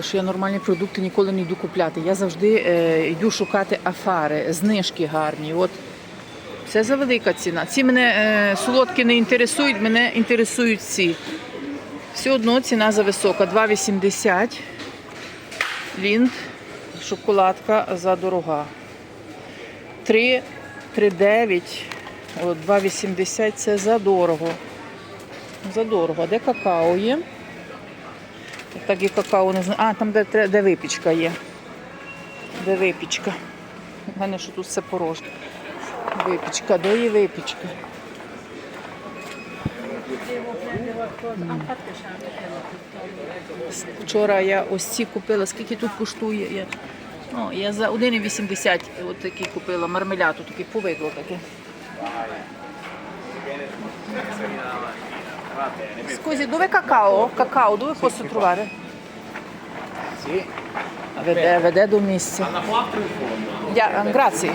Що я нормальні продукти ніколи не йду купляти. Я завжди е, йду шукати афари, знижки гарні. От за велика ціна. Ці мене е, солодкі не інтересують, мене інтересують ці. Все одно ціна за висока. 2,80. Лінд, шоколадка за дорога. 3, 3,9, от 2,80 це за дорого. За дорого. Де какао є? Так і какао не знаю. А, там де, де випічка є. Де випічка? У мене що тут все порожньо. Випічка, де є випічка? Вчора я ось ці купила. Скільки тут коштує? Я, ну, я за 1,80 от такі купила мармеляту, таке повидло таке. Scusi, dove cacao? Cacao, dove posso trovare? Sì, Веде, веде до місця. hanno 4 in fondo. Я, грації.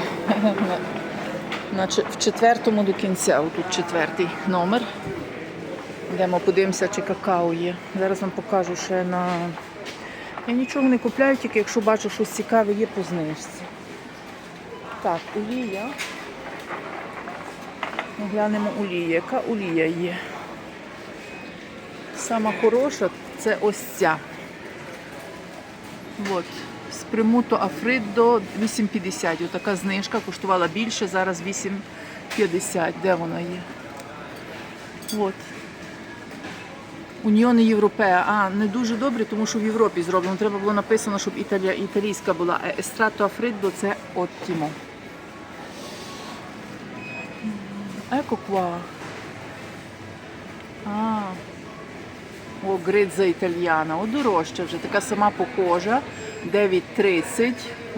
В четвертому до кінця, отут четвертий номер. Йдемо, подивимося, чи какао є. Зараз вам покажу ще на. Я нічого не купляю, тільки якщо бачу щось цікаве, є по знижці. Так, олія. Глянемо олія. Яка олія є? Сама хороша це ось ця. От. Спримуто Афридо 8,50. Отака знижка коштувала більше, зараз 8,50. Де вона є? От. Уніони Європея. А, не дуже добре, тому що в Європі зроблено. Треба було написано, щоб італія, італійська була. А Естрато Афридо це оттімо. Еко qua. А, о, гридза італьяна. О, дорожча вже. Така сама похожа. 9,30.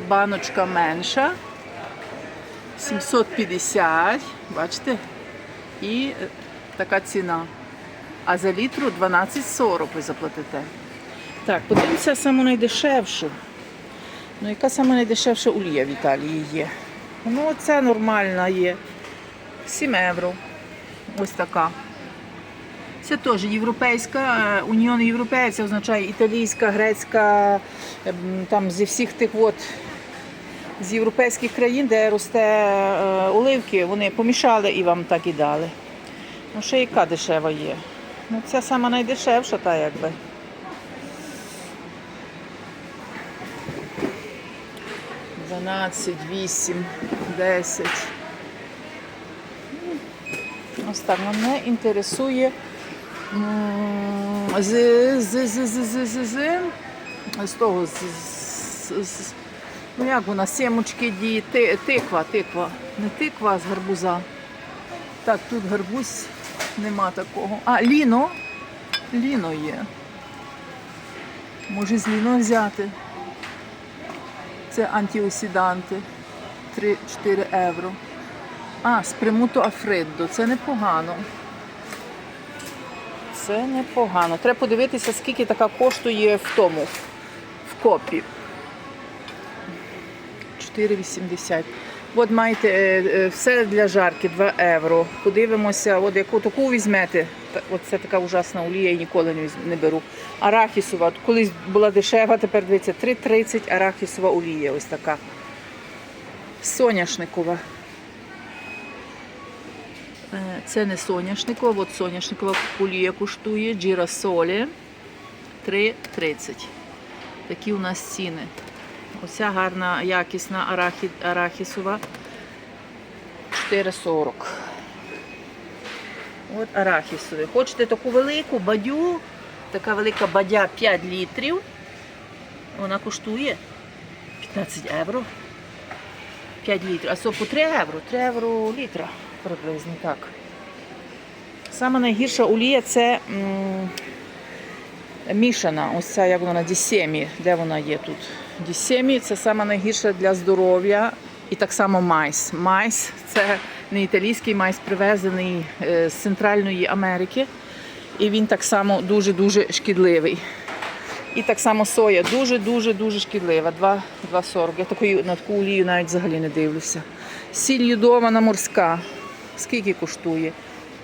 Баночка менша. 750. Бачите? І е, така ціна. А за літру 12,40 ви заплатите. Так, подивимося саму найдешевшу. Ну, яка сама найдешевша олія в Італії є? Ну, оця нормальна є. 7 євро. Ось така. Це теж європейська, е, Уніон Європея, це означає італійська, грецька, ем, там зі всіх тих от з європейських країн, де росте е, оливки, вони помішали і вам так і дали. Ну, ще яка дешева є. Ну, ця сама найдешевша, та якби. Дванадцять, вісім, десять. Ось так мене інтересує з, з, з, з, з, з, з, з того, з, з, з, ну як вона, сімочки ді, ти, тиква, тиква, не тиква, а з гарбуза. Так, тут гарбуз нема такого. А, ліно. Ліно є. Може з ліно взяти. Це антиосіданти. 3-4 євро. А, спримуто Африддо. Це непогано. Це непогано. Треба подивитися, скільки така коштує в тому, в копі. 4,80. От маєте е, е, все для жарки 2 євро. Подивимося, от яку таку візьмете. От це така ужасна олія, я ніколи не, беру. Арахісова. Колись була дешева, тепер дивіться, 3,30 арахісова олія. Ось така. Соняшникова. Е, Це не соняшникова, от соняшникова олія коштує, джірасолі 3,30. Такі у нас ціни. Оця гарна, якісна арахі, арахісова 4,40. От арахісові. Хочете таку велику бадю, така велика бадя 5 літрів. Вона коштує 15 євро. 5 літрів. А це по 3 євро. 3 євро літра приблизно так. Саме найгірша олія це м, мішана. Ось ця, як вона, дісемі. Де вона є тут? Дісемі це саме найгірше для здоров'я. І так само майс. Майс це не італійський майс, привезений е, з Центральної Америки. І він так само дуже-дуже шкідливий. І так само соя дуже-дуже дуже шкідлива. 2,40. Я такої, на таку олію навіть взагалі не дивлюся. Сіль юдована морська. Скільки коштує?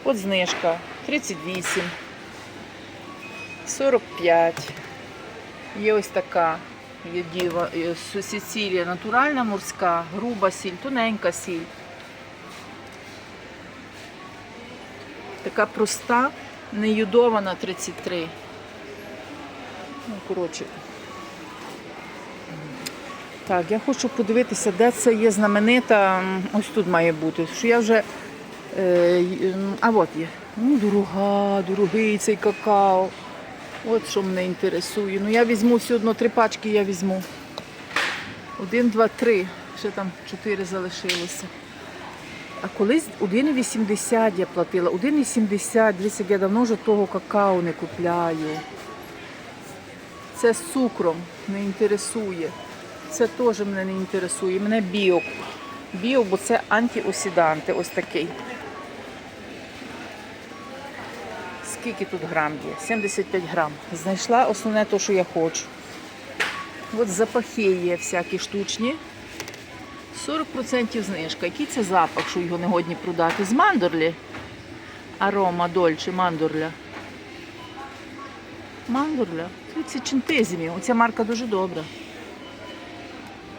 От знижка 38, 45. Є ось така діва, є натуральна морська, груба сіль, тоненька сіль. Така проста, не йодована 33. Ну, коротше. Так, я хочу подивитися, де це є знаменита. Ось тут має бути. Що я вже. Е, й- м, а от є. Ну, дорога, дорогий цей какао. От що мене інтересує. Ну я візьму все одно три пачки я візьму. Один, два, три. Ще там чотири залишилося. А колись 1,80 я платила. 1,70. Дивіться, я давно вже того какао не купляю. Це з цукром не інтересує. Це теж мене не інтересує. Мене біо. Біо, бо це антиосіданти. Ось такий. Скільки тут грам є? 75 грам. Знайшла основне те, що я хочу. От запахи є всякі штучні. 40% знижка. Який це запах, що його не годні продати? З мандорлі. Арома Дольче, мандорля. Мандорля. Це чинтезімі. Оця марка дуже добра.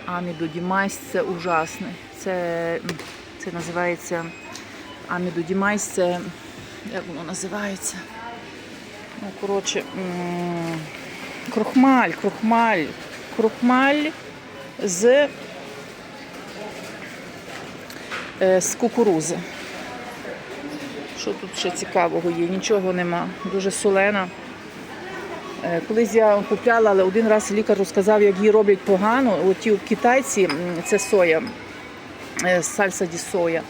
Амідо Дімайс це ужасне. Це, це називається Амідо Дімайс, це як воно називається? Ну, коротше, м, крохмаль, крохмаль, крохмаль з, е, з кукурузи. Що тут ще цікавого є? Нічого нема. Дуже солена. Е, Колись я купляла, але один раз лікар розказав, як її роблять погано. От ті китайці, це соя, е, сальса ді соя.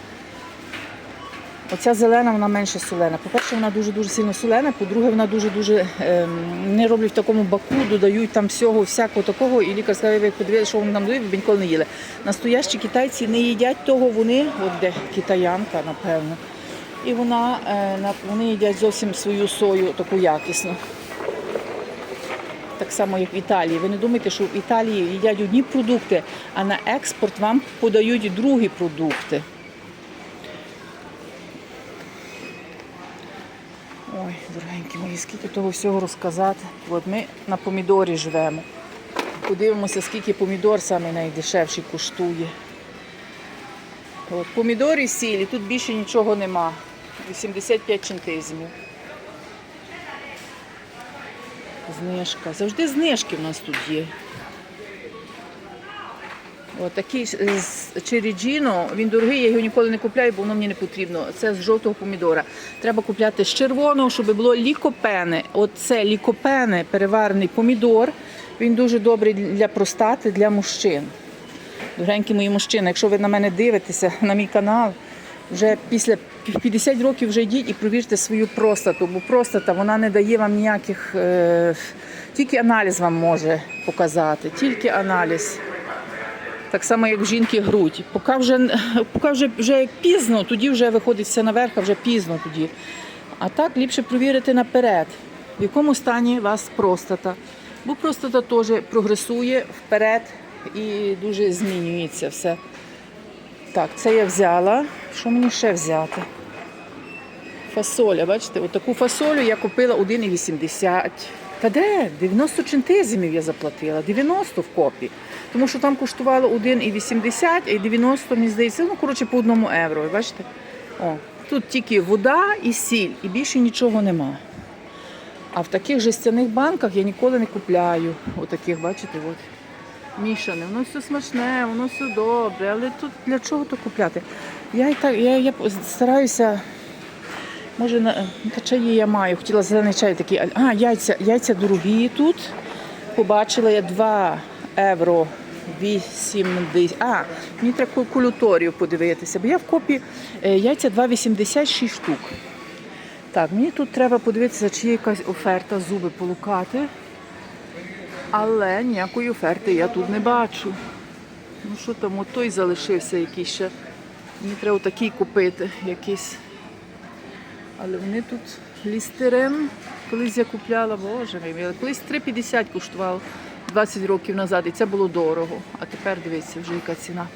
Оця зелена, вона менше солена. По-перше, вона дуже-дуже сильно солена, по-друге, вона дуже-дуже ем, не роблять в такому баку, додають там всього, всякого такого. І лікар сказав, ви подивилися, що вони нам дають, ви ніколи не їли. Настоящі китайці не їдять того, вони, от де китаянка, напевно. І вона, е, на- вони їдять зовсім свою сою таку якісну. Так само, як в Італії. Ви не думайте, що в Італії їдять одні продукти, а на експорт вам подають другі продукти. Ой, дорогенькі мої, скільки того всього розказати. От ми на помідорі живемо. Подивимося, скільки помідор саме найдешевший коштує. От, помідори сілі, тут більше нічого нема. 85 центизмів. Знижка. Завжди знижки в нас тут є. От такий з черіджіно, він дорогий, я його ніколи не купляю, бо воно мені не потрібно. Це з жовтого помідора. Треба купляти з червоного, щоб було лікопене. От це лікопене, переварений помідор. Він дуже добрий для простати, для мужчин. Дорогенькі мої мужчини, якщо ви на мене дивитеся, на мій канал, вже після 50 років вже йдіть і провірте свою простату, бо простата вона не дає вам ніяких. Е, тільки аналіз вам може показати, тільки аналіз. Так само, як в жінки грудь. Поки вже, поки вже, вже пізно, тоді вже виходить все наверх, а вже пізно тоді. А так ліпше провірити наперед, в якому стані у вас простата. Бо простата теж прогресує вперед і дуже змінюється все. Так, це я взяла. Що мені ще взяти? Фасоля, бачите, отаку фасолю я купила 1,80. Та де? 90 центизмів я заплатила, 90 в копі. Тому що там коштувало 1,80 і 90, мені здається, ну, коротше, по одному євро. Бачите? О, тут тільки вода і сіль, і більше нічого нема. А в таких жестяних банках я ніколи не купляю. Отаких, бачите, от. Мішане, воно все смачне, воно все добре, але тут для чого то купляти? Я і так, я, я стараюся, може, на та чаї я маю, хотіла зелений чай такий. А, яйця, яйця дорогі тут. Побачила я 2 євро 80. А, мені треба кулюторію подивитися, бо я в копі е, яйця 2,86 штук. Так, мені тут треба подивитися, чи є якась оферта зуби полукати. Але ніякої оферти я тут не бачу. Ну що там, от той залишився якийсь ще. Мені треба такий купити якийсь. Але вони тут лістерин. Колись я купляла, боже мій, колись 3,50 коштував 20 років назад, і це було дорого. А тепер дивіться, вже яка ціна.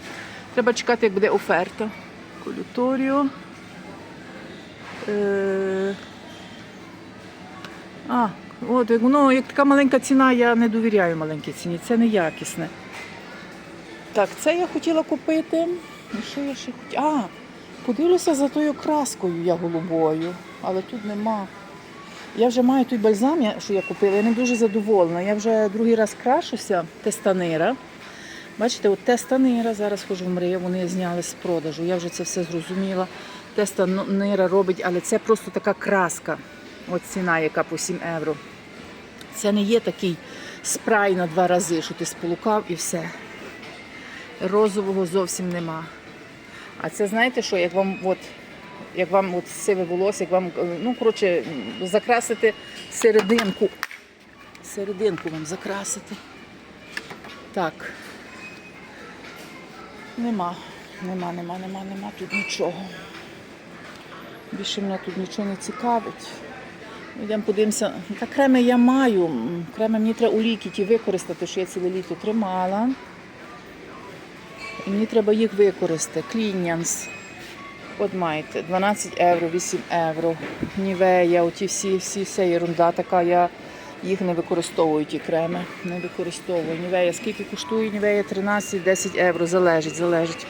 Треба чекати, як буде оферта. Колюторіо. Е... А, От, ну, як така маленька ціна, я не довіряю маленькій ціні, це не якісне. Так, це я хотіла купити. І що я ще хотіла? А, подивлюся за тою краскою я голубою, але тут нема. Я вже маю той бальзам, що я купила, я не дуже задоволена. Я вже другий раз крашуся, тестанира. Бачите, от тестанира, зараз хожу в мрію, вони зняли з продажу. Я вже це все зрозуміла. Тестанира робить, але це просто така краска. От ціна, яка по 7 євро. Це не є такий спрай на два рази, що ти сполукав і все. Розового зовсім нема. А це знаєте що, як вам от, як вам от сиве волосся, як вам, ну, коротше, закрасити серединку. Серединку вам закрасити. Так. Нема, нема, нема, нема, нема тут нічого. Більше мене тут нічого не цікавить. Йдемо подивимося. Та креми я маю. Креми мені треба у ліки ті використати, що я ціле літо тримала. І мені треба їх використати. Клінянс. От маєте, 12 євро, 8 євро. Нівея, оті всі, всі, вся ерунда така. Я їх не використовую, ті креми. Не використовую. Нівея, скільки коштує Нівея? 13-10 євро, залежить, залежить.